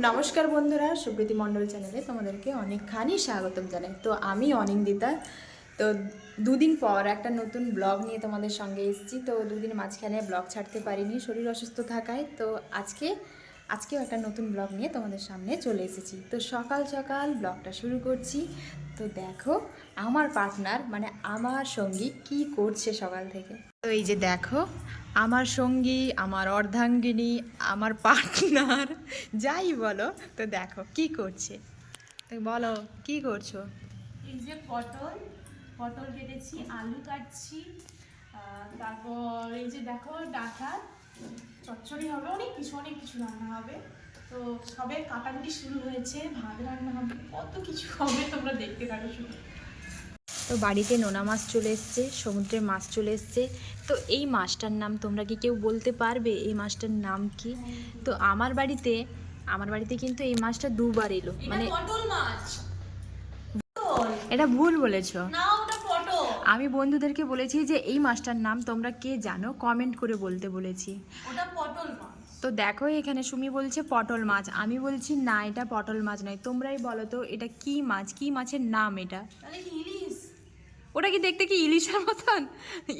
নমস্কার বন্ধুরা, সুপ্রীতি মণ্ডল চ্যানেলে তোমাদেরকে অনেকখানি স্বাগতম জানাই। তো আমি অনিন্দিতা। তো দুদিন পর একটা নতুন ব্লগ নিয়ে তোমাদের সঙ্গে এসেছি। তো দুদিন মাঝখানে ব্লগ ছাড়তে পারিনি, শরীর অসুস্থ থাকায়। তো আজকে, আজকেও একটা নতুন ব্লগ নিয়ে তোমাদের সামনে চলে এসেছি। তো সকাল সকাল ব্লগটা শুরু করছি। তো দেখো আমার পার্টনার মানে আমার সঙ্গী কি করছে সকাল থেকে? তো এই যে দেখো আমার সঙ্গী আমার অর্ধাঙ্গিনী আমার পার্টনার যাই বলো তো দেখো কি করছে? তো বলো কি করছ? এই যে পটল পটল কেটেছি আলু কাটছি তারপর এই যে দেখো ডাটা চচ্চড়ি হবে অনেক কিছু অনেক কিছু রান্না হবে। তো সবে কাটাকুটি শুরু হয়েছে ভাত রান্না হবে কত কিছু হবে তোমরা দেখতে পারো শুধু তো বাড়িতে নোনা মাছ চলে এসছে সমুদ্রের মাছ চলে এসছে। তো এই মাছটার নাম তোমরা কি কেউ বলতে পারবে? এই মাছটার নাম কি? তো আমার বাড়িতে আমার বাড়িতে কিন্তু এই মাছটা দুবার এলো। মানে মাছ। এটা ভুল বলেছ। আমি বন্ধুদেরকে বলেছি যে এই মাছটার নাম তোমরা কে জানো? কমেন্ট করে বলতে বলেছি। তো দেখো এখানে সুমি বলছে পটল মাছ। আমি বলছি না এটা পটল মাছ নয়। তোমরাই বলো তো এটা কি মাছ? কি মাছের নাম এটা? ওটা কি দেখতে কি ইলিশের মতন?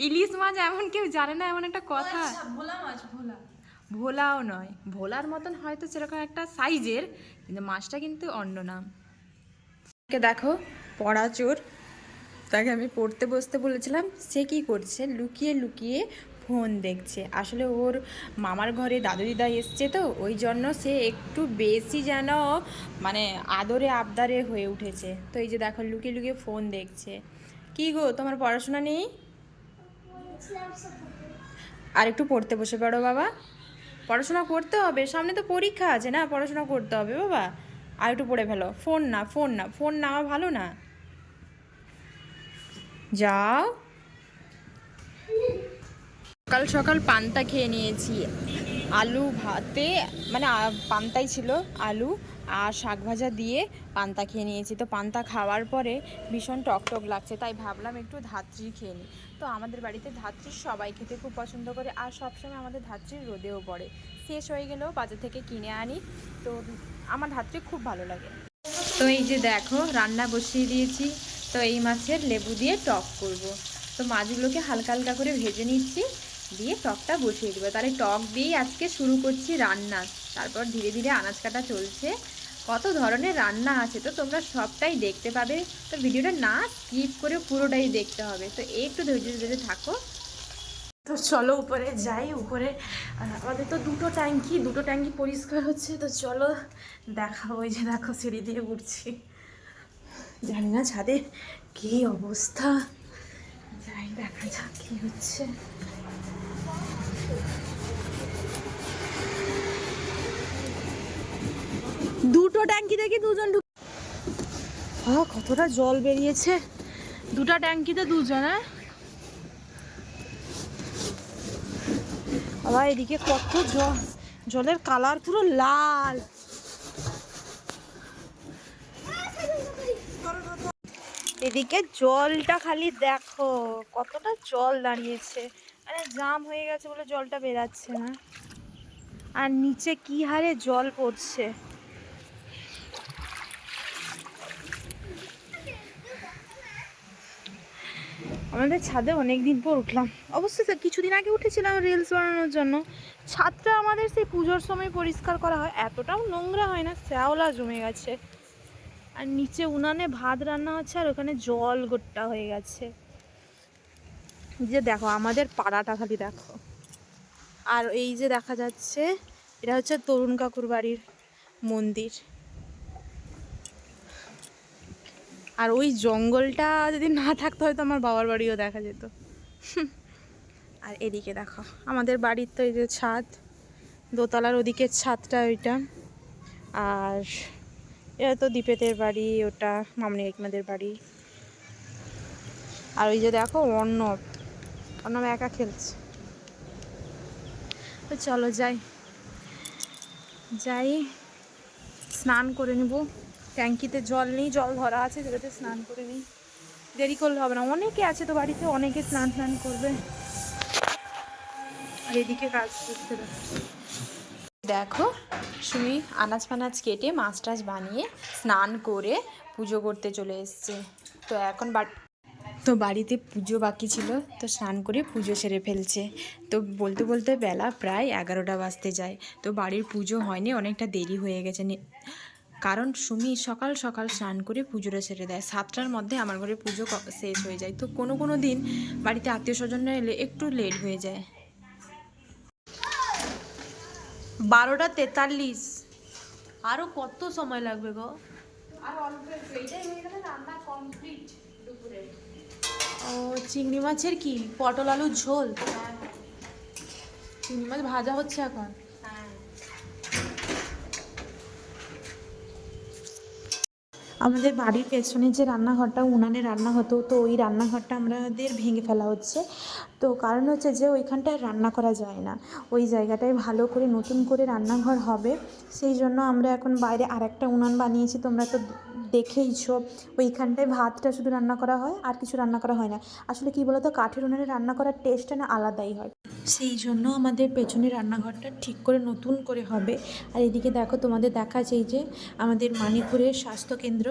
ইলিশ মাছ এমন কেউ জানে না এমন একটা কথা। আচ্ছা ভোলা মাছ ভোলা। ভোলাও নয় ভোলার মতন হয়তো সেরকম একটা সাইজের কিন্তু মাছটা কিন্তু অন্য নাম দেখো পড়া চোর। তাকে আমি পড়তে বসতে বলেছিলাম সে কি করছে? লুকিয়ে লুকিয়ে ফোন দেখছে। আসলে ওর মামার ঘরে দাদু দিদা এসছে তো ওই জন্য সে একটু বেশি যেন মানে আদরে আবদারে হয়ে উঠেছে। তো এই যে দেখো লুকিয়ে লুকিয়ে ফোন দেখছে। কি গো, তোমার পড়াশোনা নেই? আর একটু পড়তে বসে পড়ো বাবা। পড়াশোনা করতে হবে, সামনে তো পরীক্ষা আছে না, পড়াশোনা করতে হবে বাবা। আর একটু পড়ে ফেলো, ফোন না ফোন না, ফোন নেওয়া ভালো না। যাও। সকাল সকাল পান্তা খেয়ে নিয়েছি, আলু ভাতে মানে পান্তাই ছিল, আলু। আর শাক ভাজা দিয়ে পান্তা খেয়ে নিয়েছি। তো পান্তা খাওয়ার পরে ভীষণ টক টক লাগছে, তাই ভাবলাম একটু ধাত্রি খেয়ে নিই। তো আমাদের বাড়িতে ধাত্রি সবাই খেতে খুব পছন্দ করে আর সবসময় আমাদের ধাত্রী রোদেও পড়ে। শেষ হয়ে গেলেও বাজার থেকে কিনে আনি। তো আমার ধাত্রী খুব ভালো লাগে। তো এই যে দেখো, রান্না বসিয়ে দিয়েছি। তো এই মাছের লেবু দিয়ে টক করব। তো মাছগুলোকে হালকা হালকা করে ভেজে নিচ্ছি। দিয়ে টকটা বসিয়ে দেবো। তাহলে টক দিয়েই আজকে শুরু করছি রান্না। তারপর ধীরে ধীরে আনাজ কাটা চলছে। কত ধরনের রান্না আছে তো তোমরা সবটাই দেখতে পাবে। তো ভিডিওটা না স্কিপ করে পুরোটাই দেখতে হবে। তো একটু ধৈর্য ধরে থাকো। তো চলো উপরে যাই। উপরে আমাদের তো দুটো ট্যাঙ্কি দুটো ট্যাঙ্কি পরিষ্কার হচ্ছে। তো চলো দেখাবো। ওই যে দেখো সিঁড়ি দিয়ে উঠছি। জানি না ছাদে কি অবস্থা। যাই দেখা যাক কী হচ্ছে। দুটো ট্যাঙ্কি দেখি দুজন আহ, কতটা জল বেরিয়েছে। দুটো ট্যাঙ্কিতে দুজন হ্যাঁ? আবার এদিকে কত জল। জলের কালার পুরো লাল। এদিকে জলটা খালি দেখো কতটা জল দাঁড়িয়েছে। মানে জাম হয়ে গেছে বলে জলটা বেরাচ্ছে না। আর নিচে কি হারে জল পড়ছে। আমাদের ছাদে অনেক দিন পর উঠলাম। অবশ্যই স্যার, কিছুদিন আগে উঠেছিলাম রিলস বানানোর জন্য। ছাদটা আমাদের সেই পুজোর সময় পরিষ্কার করা হয়, এতটাও নোংরা হয় না, শ্যাওলা জমে গেছে। আর নিচে উনানে ভাত রান্না হচ্ছে আর ওখানে জল গোট্টা হয়ে গেছে। যে দেখো, আমাদের পাড়াটা খালি দেখো। আর এই যে দেখা যাচ্ছে, এটা হচ্ছে তরুণ কাকুর বাড়ির মন্দির। আর ওই জঙ্গলটা যদি না থাকতো, হয়তো আমার বাবার বাড়িও দেখা যেত। আর এদিকে দেখো, আমাদের বাড়ির তো এই যে ছাদ, দোতলার ওদিকের ছাদটা ওইটা। আর এটা তো দীপেতের বাড়ি, ওটা মামনি কাকিমাদের বাড়ি। আর ওই যে দেখো, অর্ণব। অর্ণব একা খেলছে। তো চলো যাই। যাই, স্নান করে নেব। ট্যাঙ্কিতে জল নেই, জল ধরা আছে যেটাতে স্নান করে নিই। দেরি করলে হবে না। অনেকে আছে তো বাড়িতে, অনেকে স্নান স্নান করবে। আর এদিকে কাজ করতে দেখো, সুমি আনাজ ফানাজ কেটে মাছ টাছ বানিয়ে স্নান করে পুজো করতে চলে এসছে। তো এখন তো বাড়িতে পুজো বাকি ছিল, তো স্নান করে পুজো সেরে ফেলছে। তো বলতে বলতে বেলা প্রায় এগারোটা বাজতে যায়। তো বাড়ির পুজো হয়নি, অনেকটা দেরি হয়ে গেছে। কারণ সুমি সকাল সকাল স্নান করে পুজোটা সেরে দেয়। সাতটার মধ্যে আমার ঘরে পুজো ক- শেষ হয়ে যায়। তো কোনো কোনো দিন বাড়িতে আত্মীয় স্বজনরা এলে একটু লেট হয়ে যায়। বারোটা তেতাল্লিশ। আরও কত সময় লাগবে গো? আর অল্প এইটাই হয়ে গেলে রান্না কমপ্লিট দুপুরের ও চিংড়ি মাছের কি? পটল আলুর ঝোল? চিংড়ি মাছ ভাজা হচ্ছে এখন? আমাদের বাড়ির পেছনে যে রান্নাঘরটা, উনানে রান্না হতো, তো ওই রান্নাঘরটা আমাদের ভেঙে ফেলা হচ্ছে। তো কারণ হচ্ছে যে ওইখানটায় রান্না করা যায় না। ওই জায়গাটায় ভালো করে নতুন করে রান্নাঘর হবে। সেই জন্য আমরা এখন বাইরে আর একটা উনান বানিয়েছি। তোমরা তো দেখেইছো, ওইখানটায় ভাতটা শুধু রান্না করা হয়, আর কিছু রান্না করা হয় না। আসলে কি বলতো, কাঠের উনানে রান্না করার টেস্টটা না আলাদাই হয়। সেই জন্য আমাদের পেছনে রান্নাঘরটা ঠিক করে নতুন করে হবে। আর এদিকে দেখো তোমাদের দেখা যায় যে আমাদের মানিপুরের স্বাস্থ্যকেন্দ্র।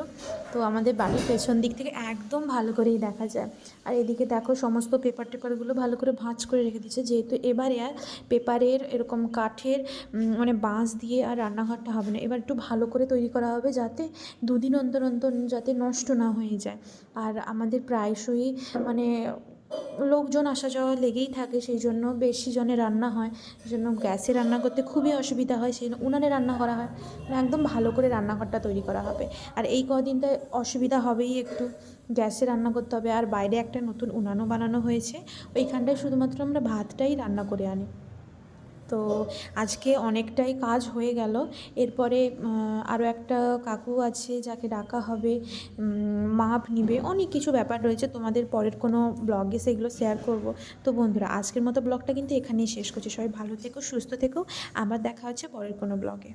তো আমাদের বাড়ির পেছন দিক থেকে একদম ভালো করেই দেখা যায়। আর এদিকে দেখো সমস্ত পেপার টেপারগুলো ভালো করে ভাঁজ করে রেখে দিচ্ছে যেহেতু এবারে আর পেপারের এরকম কাঠের মানে বাঁশ দিয়ে আর রান্নাঘরটা হবে না। এবার একটু ভালো করে তৈরি করা হবে যাতে দুদিন অন্তর অন্তর যাতে নষ্ট না হয়ে যায়। আর আমাদের প্রায়শই মানে লোকজন আসা যাওয়া লেগেই থাকে, সেই জন্য বেশি জনে রান্না হয়, সেই জন্য গ্যাসে রান্না করতে খুবই অসুবিধা হয়, সেই জন্য উনানে রান্না করা হয় মানে একদম ভালো করে রান্নাঘরটা তৈরি করা হবে। আর এই কদিনটা অসুবিধা হবেই একটু, গ্যাসে রান্না করতে হবে, আর বাইরে একটা নতুন উনানও বানানো হয়েছে, ওইখানটায় শুধুমাত্র আমরা ভাতটাই রান্না করে আনি। তো আজকে অনেকটাই কাজ হয়ে গেল। এরপরে আরও একটা কাকু আছে যাকে ডাকা হবে মাপ নিবে, অনেক কিছু ব্যাপার রয়েছে। তোমাদের পরের কোনো ব্লগে সেগুলো শেয়ার করব। তো বন্ধুরা, আজকের মতো ব্লগটা কিন্তু এখানেই শেষ করছি। সবাই ভালো থেকো, সুস্থ থেকো। আবার দেখা হচ্ছে পরের কোনো ব্লগে।